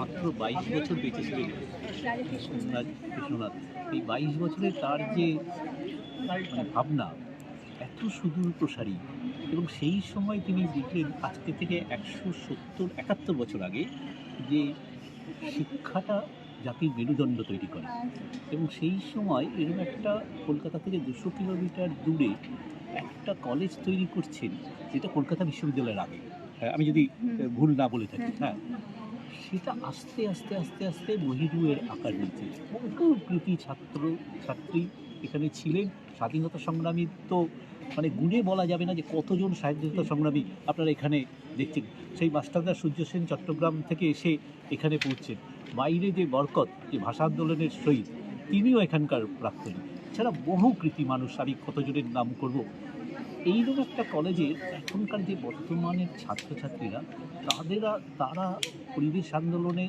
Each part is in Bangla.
মাত্র বাইশ বছর বেঁচে ছিলেন রাজ কৃষ্ণনাথ। এই বাইশ বছরে তার যে মানে ভাবনা এত সুদূর প্রসারী এবং সেই সময় তিনি দেখলেন আজকে থেকে একশো সত্তর একাত্তর বছর আগে যে শিক্ষাটা জাতির মেরুদণ্ড তৈরি করে। এবং সেই সময় এরকম একটা কলকাতা থেকে দুশো কিলোমিটার দূরে একটা কলেজ তৈরি করছেন যেটা কলকাতা বিশ্ববিদ্যালয়ের আগে। হ্যাঁ, আমি যদি ভুল না বলে থাকি। হ্যাঁ। সেটা আস্তে আস্তে আস্তে আস্তে মহিরুয়ের আকার বহু কৃতি ছাত্র, ছাত্রী এখানে ছিলেন। স্বাধীনতা সংগ্রামী তো মানে গুণে বলা যাবে না যে কতজন স্বাধীনতা সংগ্রামী আপনারা এখানে দেখছেন। সেই মাস্টারদা সূর্য সেন চট্টগ্রাম থেকে এসে এখানে পৌঁছছেন বাইরে যে বরকত, যে ভাষা আন্দোলনের শহীদ তিনিও এখানকার প্রাক্তনী। এছাড়া বহু কৃতি মানুষ, আমি কতজনের নাম করব এইরকম একটা কলেজে এখনকার যে বর্তমানের ছাত্রছাত্রীরা, তাদের তারা পরিবেশ আন্দোলনে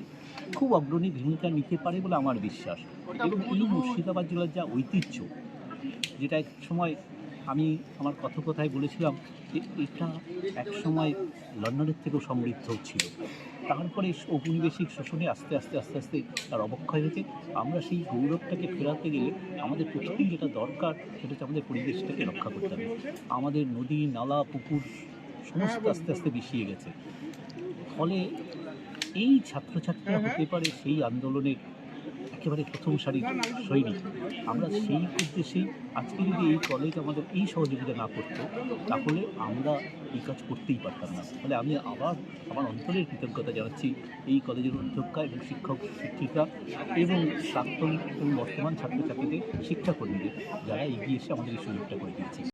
খুব অগ্রণী ভূমিকা নিতে পারে বলে আমার বিশ্বাস। এবং এই মুর্শিদাবাদ জেলার যা ঐতিহ্য, যেটা এক সময় আমি আমার কথোপথায় বলেছিলাম যে এটা এক সময় লন্ডনের থেকেও সমৃদ্ধ ছিল। তারপরে ঔপনিবেশিক শোষণে আস্তে আস্তে আস্তে আস্তে তার অবক্ষয় হয়েছে। আমরা সেই গৌরবটাকে ফেরাতে গেলে আমাদের প্রথম যেটা দরকার সেটা হচ্ছে আমাদের পরিবেশটাকে রক্ষা করতে হবে। আমাদের নদী নালা পুকুর সমস্ত আস্তে আস্তে বিষিয়ে গেছে। ফলে এই ছাত্রছাত্রীরা হতে পারে সেই আন্দোলনের একেবারে প্রথম সারির সৈনিক। আমরা সেই উদ্দেশ্যেই আজকে যদি এই কলেজ আমাদের এই সহযোগিতা না করতো, তাহলে আমরা এই কাজ করতেই পারতাম না। তাহলে আমি আবার আমার অন্তরের কৃতজ্ঞতা জানাচ্ছি এই কলেজের অধ্যক্ষা এবং শিক্ষক, শিক্ষিকা এবং প্রাক্তন এবং বর্তমান ছাত্রছাত্রীদের, শিক্ষাকর্মীদের, যারা এগিয়ে এসে আমাদের এই সুযোগটা করে দিয়েছে।